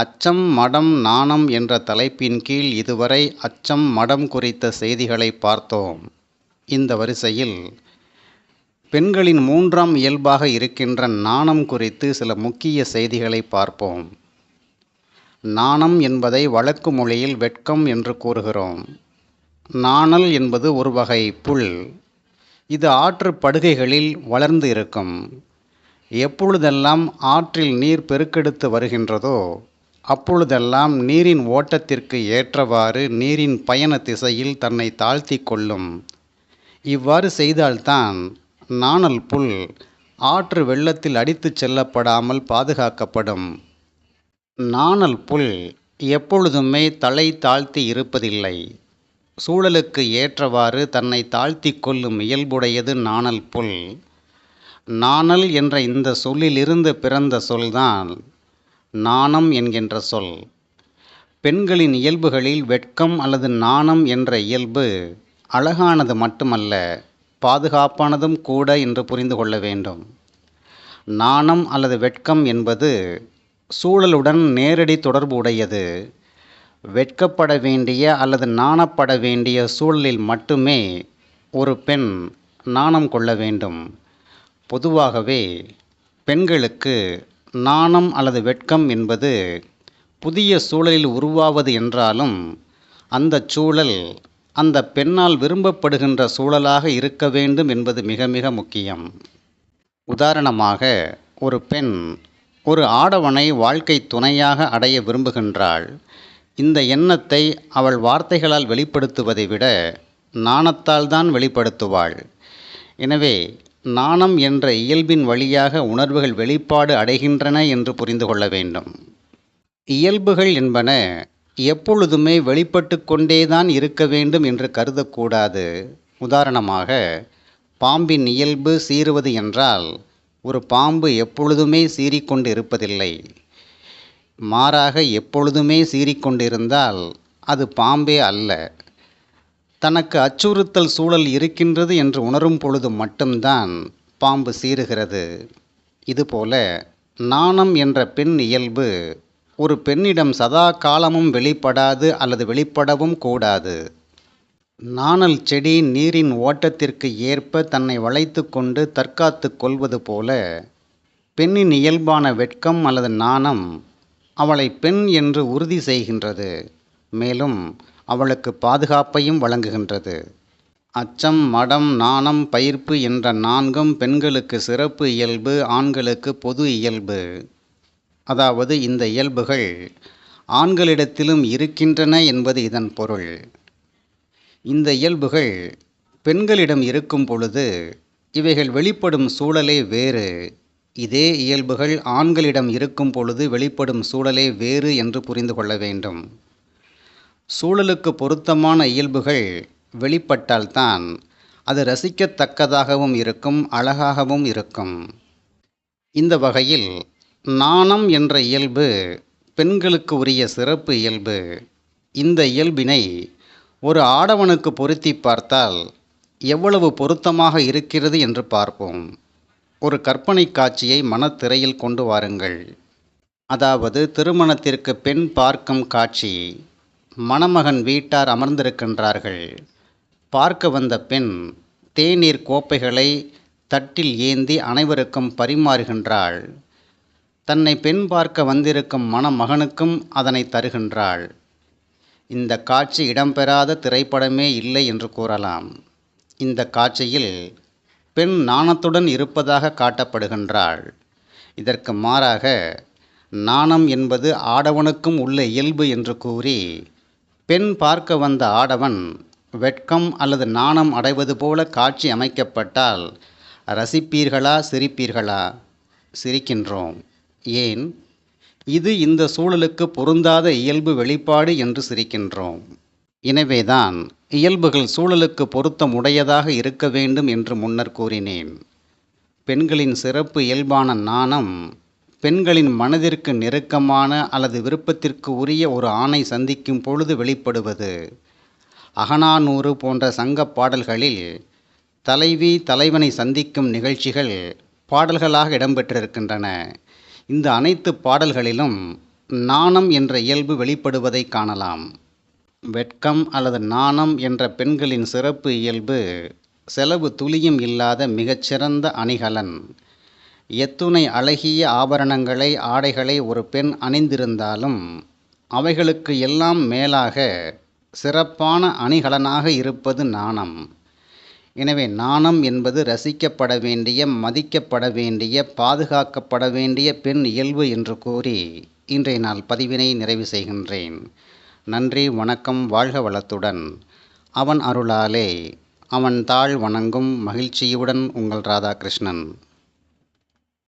அச்சம் மடம் நாணம் என்ற தலைப்பின் கீழ் இதுவரை அச்சம் மடம் குறித்த செய்திகளை பார்த்தோம். இந்த வரிசையில் பெண்களின் மூன்றாம் இயல்பாக இருக்கின்ற நாணம் குறித்து சில முக்கிய செய்திகளை பார்ப்போம். நாணம் என்பதை வழக்கு மொழியில் வெட்கம் என்று கூறுகிறோம். நாணல் என்பது ஒரு வகை புல். இது ஆற்று படுகைகளில் வளர்ந்து இருக்கும். எப்பொழுதெல்லாம் ஆற்றில் நீர் பெருக்கெடுத்து வருகின்றதோ அப்பொழுதெல்லாம் நீரின் ஓட்டத்திற்கு ஏற்றவாறு நீரின் பயண திசையில் தன்னை தாழ்த்தி கொள்ளும். இவ்வாறு செய்தால்தான் நாணல் புல் ஆற்று வெள்ளத்தில் அடித்துச் செல்லப்படாமல் பாதுகாக்கப்படும். நாணல் புல் எப்பொழுதுமே தலை தாழ்த்தி இருப்பதில்லை. சூழலுக்கு ஏற்றவாறு தன்னை தாழ்த்தி கொள்ளும் இயல்புடையது நாணல் புல். நாணல் என்ற இந்த சொல்லிலிருந்து பிறந்த சொல்தான் நாணம் என்கின்ற சொல். பெண்களின் இயல்புகளில் வெட்கம் அல்லது நாணம் என்ற இயல்பு அழகானது மட்டுமல்ல பாதுகாப்பானதும் கூட என்று புரிந்து கொள்ள வேண்டும். நாணம் அல்லது வெட்கம் என்பது சூழலுடன் நேரடி தொடர்பு உடையது வெட்கப்பட வேண்டிய அல்லது நாணப்பட வேண்டிய சூழலில் மட்டுமே ஒரு பெண் நாணம் கொள்ள வேண்டும். பொதுவாகவே பெண்களுக்கு நாணம் அல்லது வெட்கம் என்பது புதிய சூழலில் உருவாவது என்றாலும் அந்த சூழல் அந்த பெண்ணால் விரும்பப்படுகின்ற சூழலாக இருக்க வேண்டும் என்பது மிக மிக முக்கியம். உதாரணமாக ஒரு பெண் ஒரு ஆடவனை வாழ்க்கை துணையாக அடைய விரும்புகின்றாள். இந்த எண்ணத்தை அவள் வார்த்தைகளால் வெளிப்படுத்துவதை விட நாணத்தால் தான் வெளிப்படுத்துவாள். எனவே நாணம் என்ற இயல்பின் வழியாக உணர்வுகள் வெளிப்பாடு அடைகின்றன என்று புரிந்து கொள்ள வேண்டும். இயல்புகள் என்பன எப்பொழுதுமே வெளிப்பட்டு கொண்டேதான் இருக்க வேண்டும் என்று கருதக்கூடாது. உதாரணமாக பாம்பின் இயல்பு சீறுவது என்றால் ஒரு பாம்பு எப்பொழுதுமே சீறிக்கொண்டு இருப்பதில்லை மாறாக எப்பொழுதுமே சீறிக்கொண்டிருந்தால் அது பாம்பே அல்ல. தனக்கு அச்சுறுத்தல் சூழல் இருக்கின்றது என்று உணரும் பொழுது மட்டும்தான் பாம்பு சீறுகிறது. இதுபோல நாணம் என்ற பெண் இயல்பு ஒரு பெண்ணிடம் சதா காலமும் வெளிப்படாது அல்லது வெளிப்படவும் கூடாது. நாணல் செடி நீரின் ஓட்டத்திற்கு ஏற்ப தன்னை வளைத்து கொண்டு தற்காத்து கொள்வது போல பெண்ணின் இயல்பான வெட்கம் அல்லது நாணம் அவளை பெண் என்று உறுதி செய்கின்றது. மேலும் அவளுக்கு பாதுகாப்பையும் வழங்குகின்றது. அச்சம் மடம் நாணம் பயிர்ப்பு என்ற நான்கும் பெண்களுக்கு சிறப்பு இயல்பு ஆண்களுக்கு பொது இயல்பு. அதாவது இந்த இயல்புகள் ஆண்களிடத்திலும் இருக்கின்றன என்பது இதன் பொருள். இந்த இயல்புகள் பெண்களிடம் இருக்கும் பொழுது இவைகள் வெளிப்படும் சூழலே வேறு. இதே இயல்புகள் ஆண்களிடம் இருக்கும் பொழுது வெளிப்படும் சூழலே வேறு என்று புரிந்து கொள்ள வேண்டும். சூழலுக்கு பொருத்தமான இயல்புகள் வெளிப்பட்டால்தான் அது ரசிக்கத்தக்கதாகவும் இருக்கும் அழகாகவும் இருக்கும். இந்த வகையில் நாணம் என்ற இயல்பு பெண்களுக்கு உரிய சிறப்பு இயல்பு இந்த இயல்பினை ஒரு ஆடவனுக்கு பொருத்தி பார்த்தால் எவ்வளவு பொருத்தமாக இருக்கிறது என்று பார்ப்போம். ஒரு கற்பனை காட்சியை மனத்திரையில் கொண்டு வாருங்கள். அதாவது திருமணத்திற்கு பெண் பார்க்கும் காட்சி. மணமகன் வீட்டார் அமர்ந்திருக்கின்றார்கள். பார்க்க வந்த பெண் தேநீர் கோப்பைகளை தட்டில் ஏந்தி அனைவருக்கும் பரிமாறுகின்றாள். தன்னை பெண் பார்க்க வந்திருக்கும் மணமகனுக்கும் அதனை தருகின்றாள். இந்த காட்சி இடம்பெறாத திரைப்படமே இல்லை என்று கூறலாம். இந்த காட்சியில் பெண் நாணத்துடன் இருப்பதாக காட்டப்படுகின்றாள். இதற்கு மாறாக நாணம் என்பது ஆடவனுக்கும் உள்ள இயல்பு என்று கூறி பெண் பார்க்க வந்த ஆடவன் வெட்கம் அல்லது நாணம் அடைவது போல காட்சி அமைக்கப்பட்டால் ரசிப்பீர்களா சிரிப்பீர்களா? சிரிக்கின்றோம். ஏன்? இது இந்த சூழலுக்கு பொருந்தாத இயல்பு வெளிப்பாடு என்று சிரிக்கின்றோம். எனவேதான் இயல்புகள் சூழலுக்கு பொருத்தம் உடையதாக இருக்க வேண்டும் என்று முன்னர் கூறினேன். பெண்களின் சிறப்பு இயல்பான நாணம் பெண்களின் மனதிற்கு நெருக்கமான அல்லது விருப்பத்திற்கு உரிய ஒரு ஆணை சந்திக்கும் பொழுது வெளிப்படுவது. அகனானூறு போன்ற சங்க பாடல்களில் தலைவி தலைவனை சந்திக்கும் நிகழ்ச்சிகள் பாடல்களாக இடம்பெற்றிருக்கின்றன. இந்த அனைத்து பாடல்களிலும் நாணம் என்ற இயல்பு வெளிப்படுவதை காணலாம். வெட்கம் அல்லது நாணம் என்ற பெண்களின் சிறப்பு இயல்பு செலவு துளியும் இல்லாத மிகச்சிறந்த அணிகலன். எத்துணை அழகிய ஆபரணங்களை ஆடைகளை ஒரு பெண் அணிந்திருந்தாலும் அவைகளுக்கு எல்லாம் மேலாக சிறப்பான அணிகலனாக இருப்பது நாணம். எனவே நாணம் என்பது ரசிக்கப்பட வேண்டிய மதிக்கப்பட வேண்டிய பாதுகாக்கப்பட வேண்டிய பெண் இயல்பு என்று கூறி இன்றைய நாள் பதிவினை நிறைவு செய்கின்றேன். நன்றி வணக்கம் வாழ்க வளத்துடன். அவன் அருளாலே அவன் தாழ் வணங்கும் மகிழ்ச்சியுடன் உங்கள் ராதாகிருஷ்ணன்.